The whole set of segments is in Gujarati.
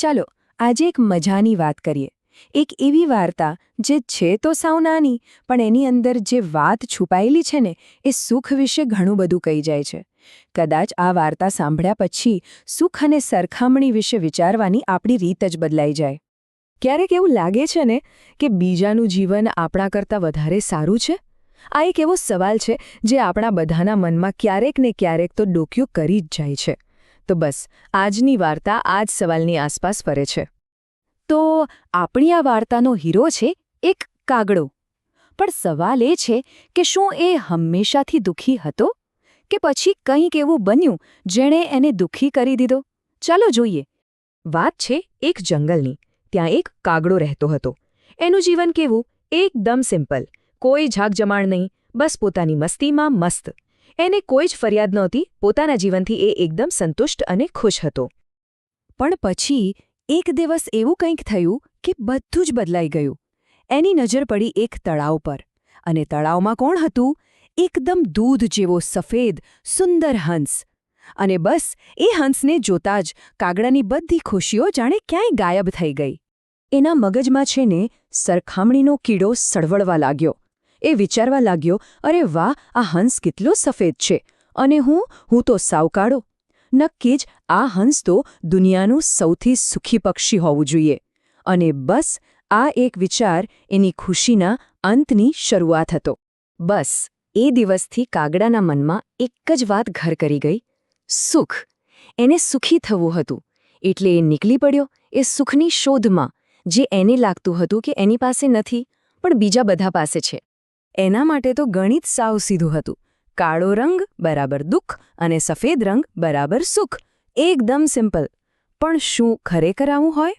ચાલો આજે એક મજાની વાત કરીએ. એક એવી વાર્તા જે છે તો સાવ નાની, પણ એની અંદર જે વાત છુપાયેલી છે ને, એ સુખ વિશે ઘણું બધું કહી જાય છે. કદાચ આ વાર્તા સાંભળ્યા પછી સુખ અને સરખામણી વિશે વિચારવાની આપણી રીત જ બદલાઈ જાય. ક્યારેક એવું લાગે છે ને કે બીજાનું જીવન આપણા કરતાં વધારે સારું છે? આ એક એવો સવાલ છે જે આપણા બધાના મનમાં ક્યારેક ને ક્યારેક તો ડોક્યું કરી જ જાય છે. તો બસ, આજની વાર્તા આ જ સવાલની આસપાસ ફરે છે. તો આપણી આ વાર્તાનો હીરો છે એક કાગડો. પણ સવાલ એ છે કે શું એ હંમેશાથી દુઃખી હતો? કે પછી કંઈક એવું બન્યું જેણે એને દુઃખી કરી દીધો? ચાલો જોઈએ. વાત છે એક જંગલની, ત્યાં એક કાગડો રહેતો હતો. એનું જીવન કેવું? એકદમ સિમ્પલ. કોઈ ઝાકજમાણ નહીં, બસ પોતાની મસ્તીમાં મસ્ત. એને કોઈ જ ફરિયાદ નહોતી, પોતાના જીવનથી એ એકદમ સંતુષ્ટ અને ખુશ હતો. પણ પછી એક દિવસ એવું કંઈક થયું કે બધું જ બદલાઈ ગયું. એની નજર પડી એક તળાવ પર. અને તળાવમાં કોણ હતું? એકદમ દૂધ જેવો સફેદ, સુંદર હંસ. અને બસ, એ હંસને જોતા જ કાગડાની બધી ખુશીઓ જાણે ક્યાંય ગાયબ થઈ ગઈ. એના મગજમાં છે ને સરખામણીનો કીડો સળવળવા લાગ્યો. એ વિચારવા લાગ્યો, અરે વાહ, આ હંસ કેટલો સફેદ છે. અને હું હું તો સાવકાળો. નક્કી જ આ હંસ તો દુનિયાનું સૌથી સુખી પક્ષી હોવું જોઈએ. અને બસ, આ એક વિચાર એની ખુશીના અંતની શરૂઆત હતો. બસ, એ દિવસથી કાગડાના મનમાં એક જ વાત ઘર કરી ગઈ. સુખ. એને સુખી થવું હતું. એટલે એ નીકળી પડ્યો, એ સુખની શોધમાં, જે એને લાગતું હતું કે એની પાસે નથી, પણ બીજા બધા પાસે છે. એના માટે તો ગણિત સાવ સીધું હતું. કાળો રંગ બરાબર દુઃખ અને સફેદ રંગ બરાબર સુખ. એકદમ સિમ્પલ. પણ શું ખરેખર આવું હોય?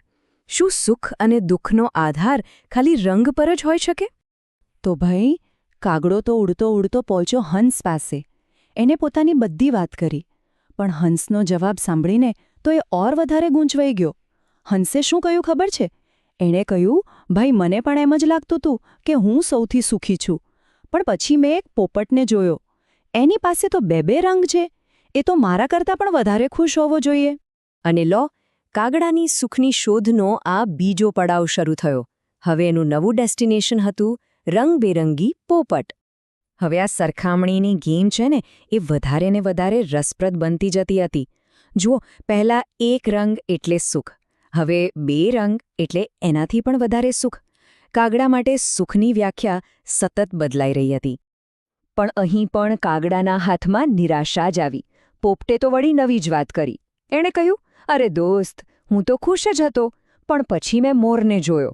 શું સુખ અને દુઃખનો આધાર ખાલી રંગ પર જ હોઈ શકે? તો ભાઈ, કાગડો તો ઉડતો ઉડતો પહોંચ્યો હંસ પાસે. એને પોતાની બધી વાત કરી. પણ હંસનો જવાબ સાંભળીને તો એ ઓર વધારે ગૂંચવાઈ ગયો. હંસે શું કહ્યું ખબર છે? એણે કહ્યું, ભાઈ, મને પણ એમ જ લાગતું હતું કે હું સૌથી સુખી છું. પણ પછી મેં એક પોપટને જોયો. એની પાસે તો બે બે રંગ છે. એ તો મારા કરતાં પણ વધારે ખુશ હોવો જોઈએ. અને લો, કાગડાની સુખની શોધનો આ બીજો પડાવ શરૂ થયો. હવે એનું નવું ડેસ્ટિનેશન હતું રંગબેરંગી પોપટ. હવે આ સરખામણીની ગેમ છે ને, એ વધારે ને વધારે રસપ્રદ બનતી જતી હતી. જુઓ, પહેલાં એક રંગ એટલે સુખ. હવે બે રંગ એટલે એનાથી પણ વધારે સુખ. કાગડા માટે સુખની વ્યાખ્યા સતત બદલાઈ રહી હતી. પણ અહીં પણ કાગડાના હાથમાં નિરાશા જ આવી. પોપટે તો વળી નવી જ વાત કરી. એણે કહ્યું, અરે દોસ્ત, હું તો ખુશ જ હતો, પણ પછી મેં મોરને જોયો.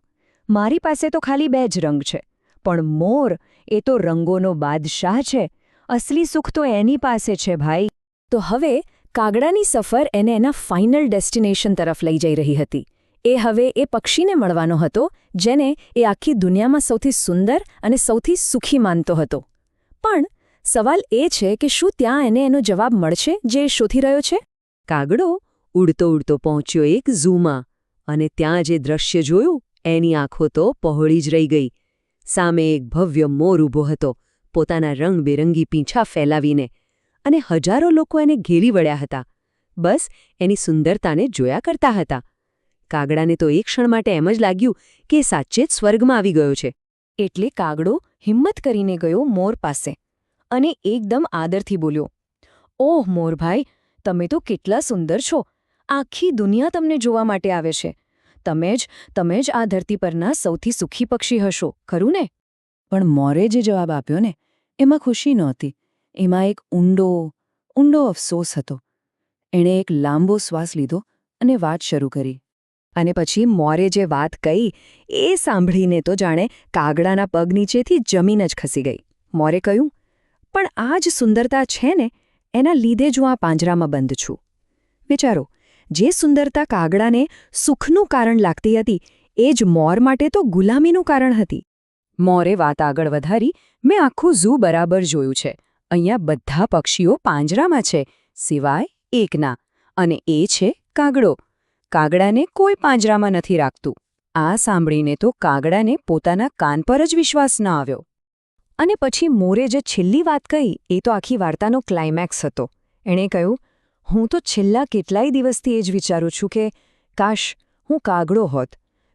મારી પાસે તો ખાલી બે જ રંગ છે, પણ મોર એ તો રંગોનો બાદશાહ છે. અસલી સુખ તો એની પાસે છે ભાઈ. તો હવે કાગડાની સફર એને એના ફાઇનલ ડેસ્ટિનેશન તરફ લઈ જઈ રહી હતી. એ હવે એ પક્ષીને મળવાનો હતો, જેને એ આખી દુનિયામાં સૌથી સુંદર અને સૌથી સુખી માનતો હતો. પણ સવાલ એ છે કે શું ત્યાં એને એનો જવાબ મળશે જે શોધી રહ્યો છે? કાગડો ઉડતો ઉડતો પહોંચ્યો એક ઝૂમાં અને ત્યાં જે દ્રશ્ય જોયું, એની આંખો તો પહોળી જ રહી ગઈ. સામે એક ભવ્ય મોર ઊભો હતો, પોતાના રંગબેરંગી પીંછા ફેલાવીને. અને હજારો લોકો એને ઘેરી વળ્યા હતા. બસ એની સુંદરતાને જોયા કરતા હતા. કાગડાને તો એક ક્ષણ માટે એમ જ લાગ્યું કે સાચે જ સ્વર્ગમાં આવી ગયો છે. એટલે કાગડો હિંમત કરીને ગયો મોર પાસે અને એકદમ આદરથી બોલ્યો, ઓહ, મોરભાઈ, તમે તો કેટલા સુંદર છો. આખી દુનિયા તમને જોવા માટે આવે છે. તમે જ તમે જ આ ધરતી પરના સૌથી સુખી પક્ષી હશો, ખરું ને? પણ મોરે જે જવાબ આપ્યો ને, એમાં ખુશી નહોતી. એમાં એક ઊંડો ઊંડો અફસોસ હતો. એણે એક લાંબો શ્વાસ લીધો અને વાત શરૂ કરી. અને પછી મોરે જે વાત કહી એ સાંભળીને તો જાણે કાગડાના પગ નીચેથી જમીન જ ખસી ગઈ. મોરે કહ્યું, પણ આ જ સુંદરતા છે ને, એના લીધે જ હું આ પાંજરામાં બંધ છું. વિચારો, જે સુંદરતા કાગડાને સુખનું કારણ લાગતી હતી, એ જ મોર માટે તો ગુલામીનું કારણ હતી. મોરે વાત આગળ વધારી, મેં આખું ઝૂ બરાબર જોયું છે. અહીંયા બધા પક્ષીઓ પાંજરામાં છે, સિવાય એકના. અને એ છે કાગડો. કાગડાને કોઈ પાંજરામાં નથી રાખતું. આ સાંભળીને તો કાગડાને પોતાના કાન પર જ વિશ્વાસ ન આવ્યો. અને પછી મોરે જે છેલ્લી વાત કહી, એ તો આખી વાર્તાનો ક્લાઇમેક્સ હતો. એણે કહ્યું, હું તો છેલ્લા કેટલાય દિવસથી એ જ વિચારું છું કે, કાશ હું કાગડો હોત,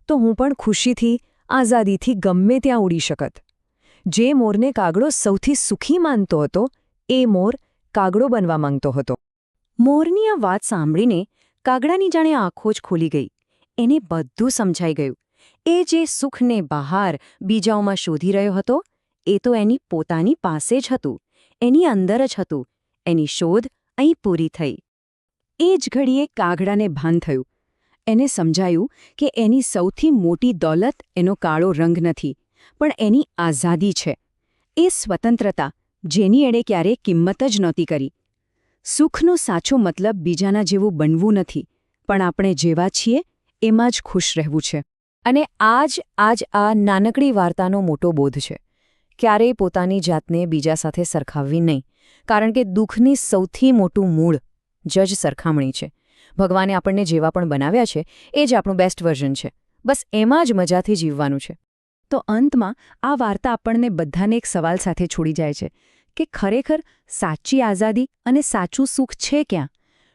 તો હું પણ ખુશીથી, આઝાદીથી ગમે ત્યાં ઉડી શકત. જે મોરને કાગડો સૌથી સુખી માનતો હતો, એ મોર કાગડો બનવા માંગતો હતો. મોરની આ વાત સાંભળીને કાગડાની જાણે આંખો જ ખોલી ગઈ. એને બધું સમજાઈ ગયું. એ જે સુખને બહાર બીજાઓમાં શોધી રહ્યો હતો, એ તો એની પોતાની પાસે જ હતું. એની અંદર જ હતું. એની શોધ અહીં પૂરી થઈ. એ જ ઘડીએ કાગડાને ભાન થયું. એને સમજાયું કે એની સૌથી મોટી દોલત એનો કાળો રંગ નથી. પણ એની આઝાદી છે. એ સ્વતંત્રતા, જેની એણે ક્યારેય કિંમત જ નહોતી કરી. સુખનો સાચો મતલબ બીજાના જેવું બનવું નથી, પણ આપણે જેવા છીએ, એમાં જ ખુશ રહેવું છે. અને આજ આજ આ નાનકડી વાર્તાનો મોટો બોધ છે. ક્યારેય પોતાની જાતને બીજા સાથે સરખાવવી નહીં, કારણ કે દુઃખની સૌથી મોટું મૂળ, જજ સરખામણી છે. ભગવાને આપણને જેવા પણ બનાવ્યા છે, એ જ આપણું બેસ્ટ વર્ઝન છે. બસ એમાં જ મજાથી જીવવાનું છે. તો અંતમાં આ વાર્તા આપણને બધાને એક સવાલ સાથે છોડી જાય છે કે ખરેખર સાચી આઝાદી અને સાચું સુખ છે ક્યાં?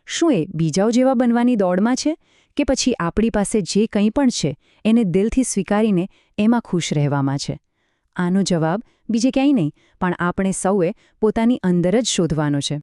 શું એ બીજાઓ જેવા બનવાની દોડમાં છે કે પછી આપણી પાસે જે કંઈ પણ છે એને દિલથી સ્વીકારીને એમાં ખુશ રહેવામાં છે? આનો જવાબ બીજે ક્યાંય નહીં, પણ આપણે સૌએ પોતાની અંદર જ શોધવાનો છે.